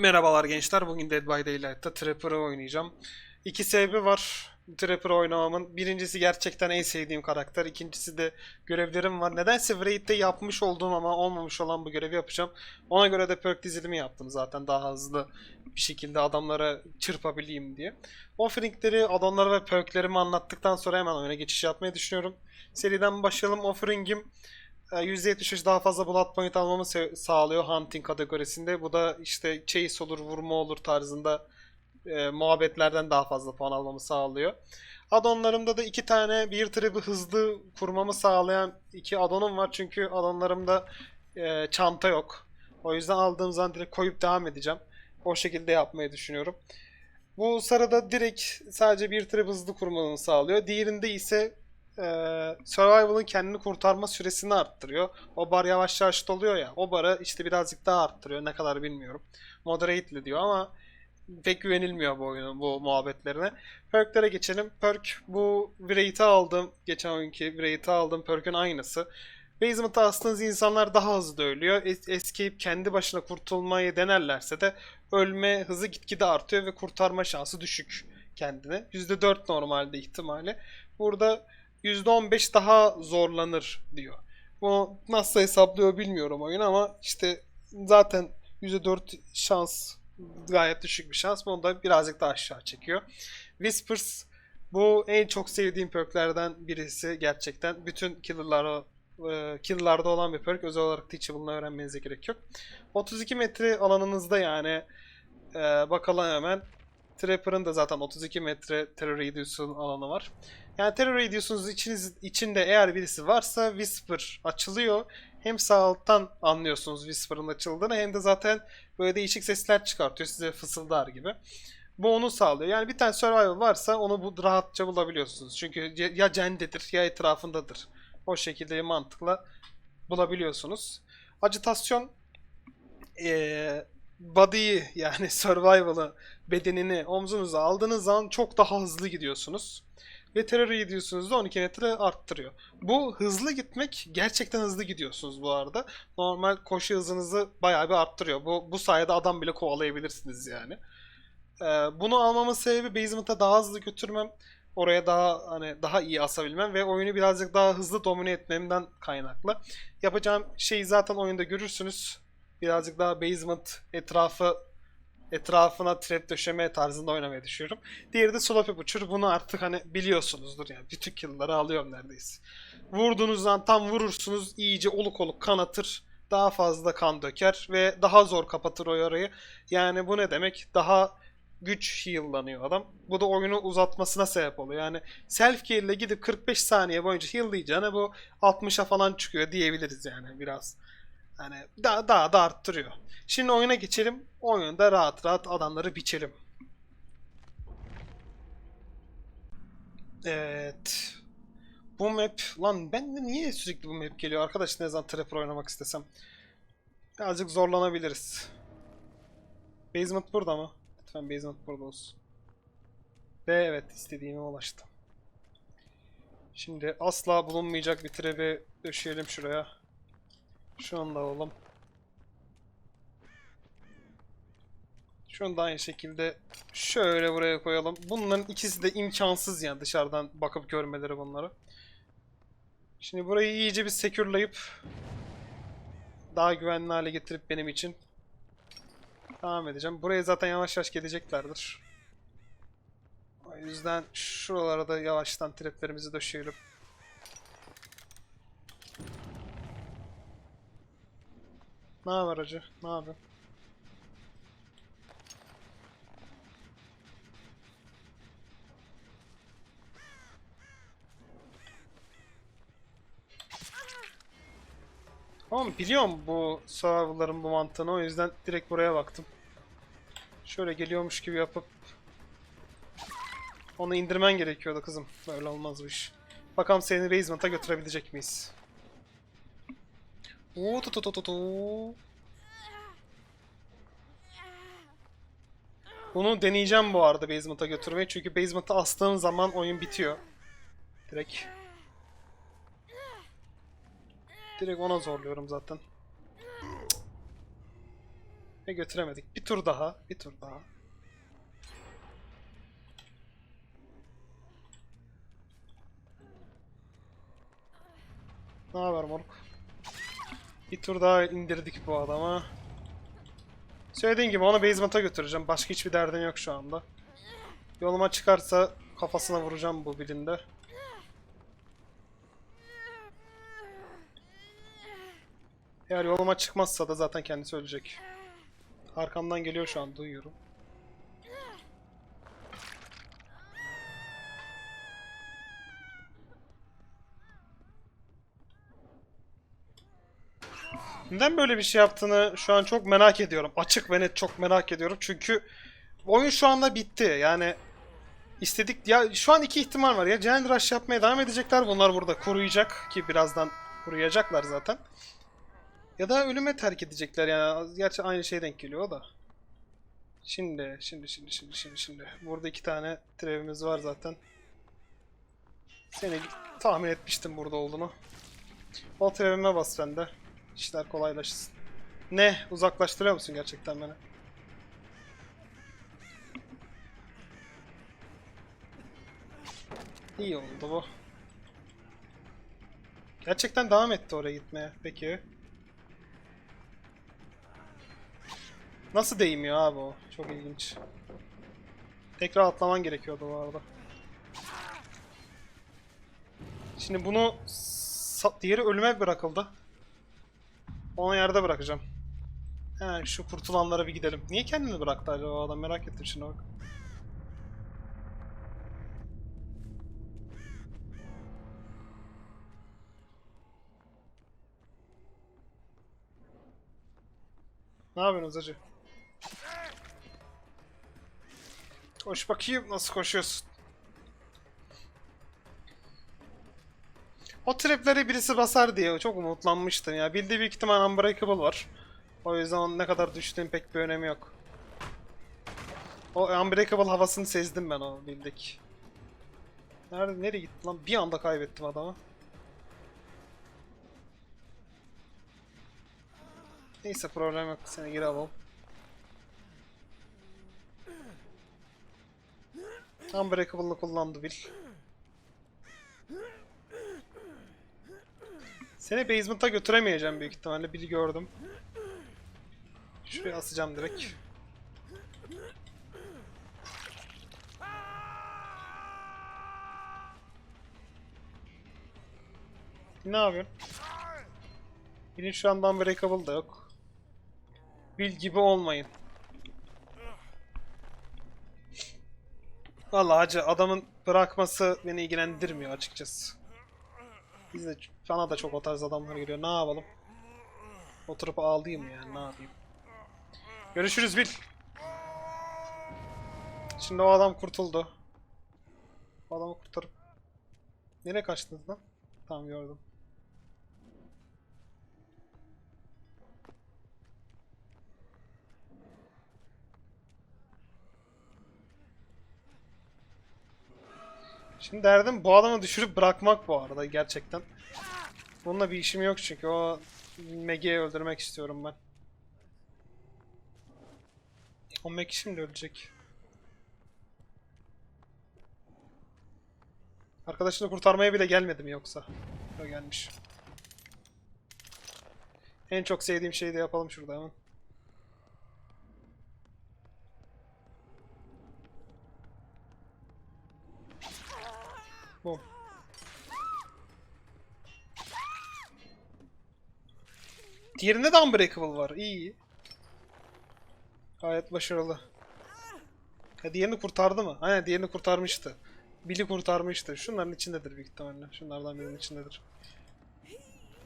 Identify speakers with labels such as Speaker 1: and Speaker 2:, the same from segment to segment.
Speaker 1: Merhabalar gençler. Bugün Dead by Daylight'ta Trapper'ı oynayacağım. İki sebebi var Trapper oynamamın. Birincisi gerçekten en sevdiğim karakter. İkincisi de görevlerim var. Nedense Wraith'te yapmış olduğum ama olmamış olan bu görevi yapacağım. Ona göre de perk dizilimi yaptım zaten daha hızlı bir şekilde adamlara çırpabileyim diye. Offeringleri, adamları ve perklerimi anlattıktan sonra hemen oyuna geçiş yapmayı düşünüyorum. Seriden başlayalım. Offering'im %73 daha fazla blood point almamı sağlıyor hunting kategorisinde. Bu da işte chase olur, vurma olur tarzında e, muhabbetlerden daha fazla puan almamı sağlıyor. Addonlarımda da iki tane bir trap'i hızlı kurmamı sağlayan iki addonum var. Çünkü addonlarımda e, çanta yok. O yüzden aldığım zaman direkt koyup devam edeceğim. O şekilde yapmayı düşünüyorum. Bu sırada direkt sadece bir trap hızlı kurmanı sağlıyor. Diğerinde ise e, Survival'ın kendini kurtarma süresini arttırıyor. O bar yavaş yavaş doluyor ya. O barı işte birazcık daha arttırıyor. Ne kadar bilmiyorum. Moderate'li diyor ama pek güvenilmiyor bu oyunun bu muhabbetlerine. Perklere geçelim. Perk bu Wraith'i aldım. Geçen oyunki Wraith'i aldım. Perk'ün aynısı. Basement'a astığınız insanlar daha hızlı ölüyor. Es- Escape kendi başına kurtulmayı denerlerse de ölme hızı gitgide artıyor ve kurtarma şansı düşük kendine. %4 normalde ihtimali. Burada %15 daha zorlanır diyor. Bu nasıl hesaplıyor bilmiyorum oyun ama işte zaten %4 şans gayet düşük bir şans. Bunu da birazcık daha aşağı çekiyor. Whispers bu en çok sevdiğim perklerden birisi gerçekten. Bütün killer'lara e, killer'larda olan bir perk. Özel olarak Teachable'ını öğrenmenize gerek yok. 32 metre alanınızda yani e, bakalım hemen. Trapper'ın da zaten 32 metre terror radius'un alanı var. Yani terror radius'unuz içiniz, içinde eğer birisi varsa Whisper açılıyor. Hem sağ alttan anlıyorsunuz Whisper'ın açıldığını hem de zaten böyle değişik sesler çıkartıyor size fısıldar gibi. Bu onu sağlıyor. Yani bir tane survival varsa onu bu rahatça bulabiliyorsunuz. Çünkü ya- cendedir ya etrafındadır. O şekilde mantıkla bulabiliyorsunuz. Acitasyon eee body'yi yani survival'ı bedenini omzunuza aldığınız zaman çok daha hızlı gidiyorsunuz. Ve terör ediyorsunuz da 12 metre arttırıyor. Bu hızlı gitmek gerçekten hızlı gidiyorsunuz bu arada. Normal koşu hızınızı bayağı bir arttırıyor. Bu, bu sayede adam bile kovalayabilirsiniz yani. Ee, bunu almamın sebebi basement'a daha hızlı götürmem. Oraya daha hani daha iyi asabilmem ve oyunu birazcık daha hızlı domine etmemden kaynaklı. Yapacağım şeyi zaten oyunda görürsünüz. Birazcık daha basement etrafı etrafına trap döşeme tarzında oynamaya düşüyorum. Diğeri de Sloppy Butcher. Bunu artık hani biliyorsunuzdur yani. Bütün kill'ları alıyorum neredeyse. Vurduğunuzdan tam vurursunuz iyice oluk oluk kanatır. Daha fazla kan döker ve daha zor kapatır o yarayı. Yani bu ne demek? Daha güç heal'lanıyor adam. Bu da oyunu uzatmasına sebep oluyor. Yani self kill ile gidip 45 saniye boyunca heal'layacağına bu 60'a falan çıkıyor diyebiliriz yani biraz. Hani daha, daha da arttırıyor. Şimdi oyuna geçelim. Oyunda rahat rahat adamları biçelim. Evet. Bu map... Lan ben de niye sürekli bu map geliyor arkadaş ne zaman Trapper oynamak istesem. Birazcık zorlanabiliriz. Basement burada mı? Lütfen basement burada olsun. Ve evet istediğime ulaştım. Şimdi asla bulunmayacak bir trap'i döşeyelim şuraya. Şunu da alalım. Şunu da aynı şekilde şöyle buraya koyalım. Bunların ikisi de imkansız yani dışarıdan bakıp görmeleri bunları. Şimdi burayı iyice bir secure'layıp daha güvenli hale getirip benim için devam edeceğim. Buraya zaten yavaş yavaş geleceklerdir. O yüzden şuralara da yavaştan traplerimizi döşeyelim. Ne haber hacı? Ne haber? Tamam biliyorum bu survival'ların bu mantığını o yüzden direkt buraya baktım. Şöyle geliyormuş gibi yapıp onu indirmen gerekiyordu kızım. Böyle olmaz bu iş. Bakalım seni basement'a götürebilecek miyiz? Oo tu tu tu tu tu. Bunu deneyeceğim bu arada basement'a götürmeyi çünkü basement'a astığım zaman oyun bitiyor. Direkt. Direkt ona zorluyorum zaten. Ve götüremedik. Bir tur daha. Bir tur daha. Ne haber moruk? Bir tur daha indirdik bu adama. Söylediğim gibi onu basement'a götüreceğim. Başka hiçbir derdim yok şu anda. Yoluma çıkarsa kafasına vuracağım bu birinde. Eğer yoluma çıkmazsa da zaten kendisi ölecek. Arkamdan geliyor şu an duyuyorum. Neden böyle bir şey yaptığını şu an çok merak ediyorum. Açık ve net çok merak ediyorum. Çünkü oyun şu anda bitti. Yani istedik ya şu an iki ihtimal var ya. Giant Rush yapmaya devam edecekler. Bunlar burada kuruyacak ki birazdan kuruyacaklar zaten. Ya da ölüme terk edecekler yani. Gerçi aynı şey denk geliyor da. Şimdi, şimdi, şimdi, şimdi, şimdi, şimdi. Burada iki tane trevimiz var zaten. Seni tahmin etmiştim burada olduğunu. O trevime bas sen de. İşler kolaylaşsın. Ne? Uzaklaştırıyor musun gerçekten beni? İyi oldu bu. Gerçekten devam etti oraya gitmeye. Peki. Nasıl değmiyor abi o? Çok ilginç. Tekrar atlaman gerekiyordu bu arada. Şimdi bunu diğeri ölüme bırakıldı. Onu yerde bırakacağım. Hemen şu kurtulanlara bir gidelim. Niye kendini bıraktı acaba adam merak ettim şimdi bak. Ne yapıyorsunuz hacı? Koş bakayım nasıl koşuyorsun. O trapleri birisi basar diye çok umutlanmıştım ya. Bildiği büyük ihtimal Unbreakable var. O yüzden onun ne kadar düştüğün pek bir önemi yok. O Unbreakable havasını sezdim ben o bildik. Nerede nereye gitti lan? Bir anda kaybettim adamı. Neyse problem yok. Seni geri alalım. Unbreakable'ı kullandı Bill. Seni basement'a götüremeyeceğim büyük ihtimalle. Biri gördüm. Şuraya asacağım direkt. Ne yapıyorsun? Benim şu anda Unbreakable da yok. Bil gibi olmayın. Vallahi hacı adamın bırakması beni ilgilendirmiyor açıkçası. Biz de bana da çok o tarz adamlar geliyor. Ne yapalım? Oturup ağlayayım yani ne yapayım? Görüşürüz Bil. Şimdi o adam kurtuldu. O adamı kurtarıp... Nereye kaçtınız lan? Tamam gördüm. Şimdi derdim bu adamı düşürüp bırakmak bu arada gerçekten. Bununla bir işim yok çünkü o Meg'i öldürmek istiyorum ben. O Meg şimdi ölecek. Arkadaşını kurtarmaya bile gelmedim yoksa. O gelmiş. En çok sevdiğim şeyi de yapalım şurada hemen. Bom. Diğerinde de Unbreakable var. İyi. Gayet başarılı. Ha, diğerini kurtardı mı? Aynen diğerini kurtarmıştı. Bill'i kurtarmıştı. Şunların içindedir büyük ihtimalle. Şunlardan birinin içindedir.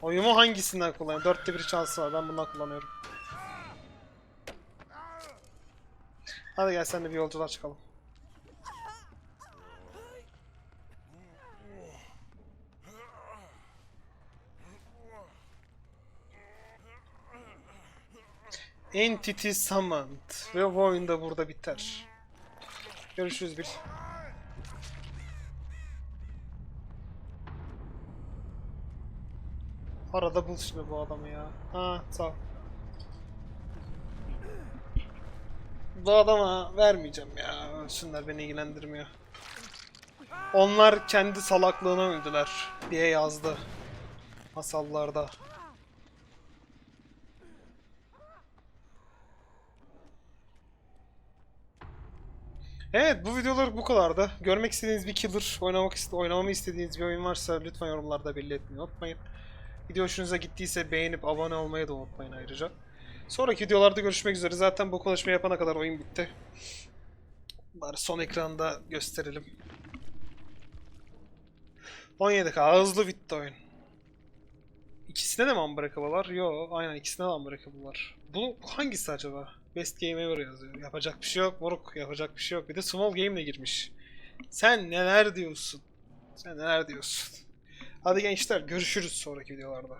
Speaker 1: Oyumu hangisinden kullanıyorum? Dörtte bir şansı var. Ben bundan kullanıyorum. Hadi gel sen de bir yolculuğa çıkalım. Entity Summoned. Ve bu oyun da burada biter. Görüşürüz Bill. Arada bul şimdi bu adamı ya. Ha sağ bu adama vermeyeceğim ya. Ölsünler beni ilgilendirmiyor. Onlar kendi salaklığına öldüler diye yazdı masallarda. Evet bu videolar bu kadardı. Görmek istediğiniz bir killer, oynamak iste oynamamı istediğiniz bir oyun varsa lütfen yorumlarda belli etmeyi unutmayın. Video hoşunuza gittiyse beğenip abone olmayı da unutmayın ayrıca. Sonraki videolarda görüşmek üzere. Zaten bu konuşma yapana kadar oyun bitti. Bari son ekranda gösterelim. 17K hızlı bitti oyun. İkisine de mi Unbreakable var? Yo, aynen ikisine de Unbreakable var. Bu hangisi acaba? Best Game Ever yazıyor. Yapacak bir şey yok moruk. Yapacak bir şey yok. Bir de Small Game'le girmiş. Sen neler diyorsun? Sen neler diyorsun? Hadi gençler görüşürüz sonraki videolarda.